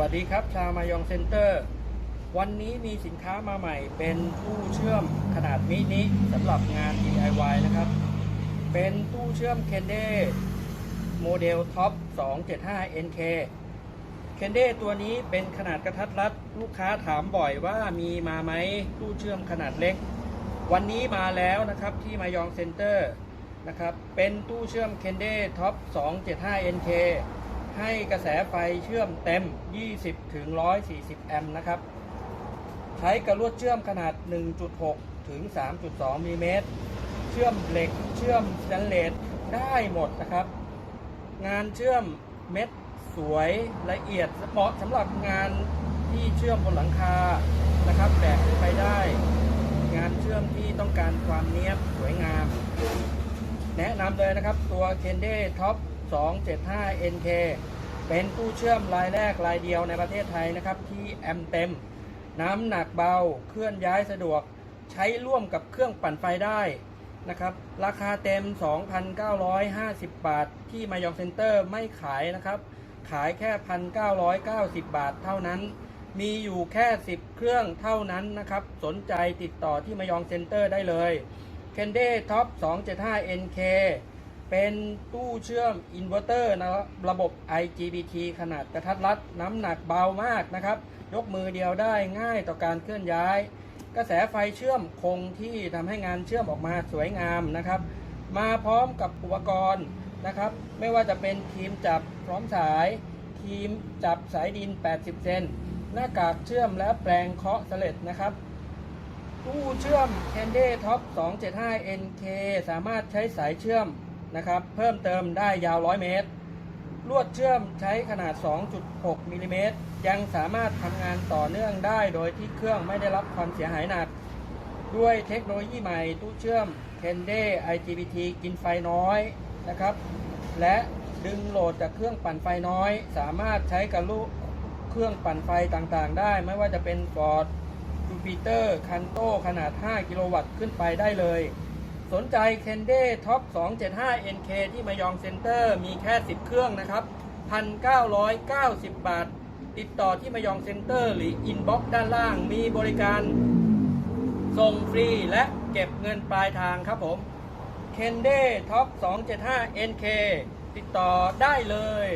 วัสดีครับ ชาวมายองเซ็นเตอร์ วันนี้มีสินค้ามาใหม่ เป็นตู้เชื่อมขนาดมินิสำหรับงาน DIY นะครับ เป็นตู้เชื่อม k e n d e โมเดลท็อป 275 NK เคนเดตัวนี้เป็นขนาดกระทัดรัด ลูกค้าถามบ่อยว่ามีมาไหมตู้เชื่อมขนาดเล็ก วันนี้มาแล้วนะครับที่มายองเซ็นเตอร์นะครับ เป็นตู้เชื่อม k e n d e Top 275 NK ให้กระแสไฟเชื่อมเต็ม 20 ถึง 140 แอมป์นะครับ ใช้กระลวดเชื่อมขนาด 1.6 ถึง 3.2มิลลิเมตร เชื่อมเหล็ก เชื่อมสแตนเลสได้หมดนะครับ งานเชื่อมเม็ดสวยละเอียดเหมาะสำหรับงานที่เชื่อมบนหลังคานะครับแบกขึ้นไปได้ งานเชื่อมที่ต้องการความเนียบสวยงาม แนะนำเลยนะครับตัว k e n d e Top 275 NK เป็นตู้เชื่อมรายแรกรายเดียวในประเทศไทยนะครับที่แอมเต็ม น้ำหนักเบาเคลื่อนย้ายสะดวก ใช้ร่วมกับเครื่องปั่นไฟได้นะครับราคาเต็ม 2,950 บาท ที่มายองเซ็นเตอร์ไม่ขายนะครับ ขายแค่ 1,990 บาทเท่านั้น มีอยู่แค่ 10 เครื่องเท่านั้นนะครับ สนใจติดต่อที่มายองเซ็นเตอร์ได้เลย k e n d e Top 275 NK เป็นตู้เชื่อมอินเวอร์เตอร์นะระบบ IGBT ขนาดกระทัดรัดน้ำหนักเบามากนะครับ ยกมือเดียวได้ง่ายต่อการเคลื่อนย้าย กระแสไฟเชื่อมคงที่ทำให้งานเชื่อมออกมาสวยงามนะครับ มาพร้อมกับอุปกรณ์นะครับ ไม่ว่าจะเป็นครีมจับพร้อมสายครีมจับสายดิน 80 เซนหน้ากากเชื่อมและแปลงเคาะเสล็ดนะครับตู้เชื่อม c a n d y Top 275 NK สามารถใช้สายเชื่อม นะครับเพิ่มเติมได้ยาว 100 เมตร ลวดเชื่อมใช้ขนาด 2.6มิลลิเมตรยังสามารถทำงานต่อเนื่องได้โดยที่เครื่องไม่ได้รับความเสียหายหนัก ด้วยเทคโนโลยีใหม่ตู้เชื่อม c a n d y IGBT กินไฟน้อยนะครับ และดึงโหลดจากเครื่องปั่นไฟน้อย สามารถใช้กับลูกเครื่องปั่นไฟต่างๆ ได้ ไม่ว่าจะเป็น Ford จูปิเตอร์คันโตขนาด 5 กิโลวัตต์ขึ้นไปได้เลย สนใจ k e n d e Top 275 NK ที่มายองเซ็นเตอร์ มีแค่ 10 เครื่องนะครับ 1,990 บาท ติดต่อที่มายองเซ็นเตอร์หรืออินบ็อกด้านล่าง มีบริการส่งฟรีและเก็บเงินปลายทางครับผม k e n d e Top 275 NK ติดต่อได้เลย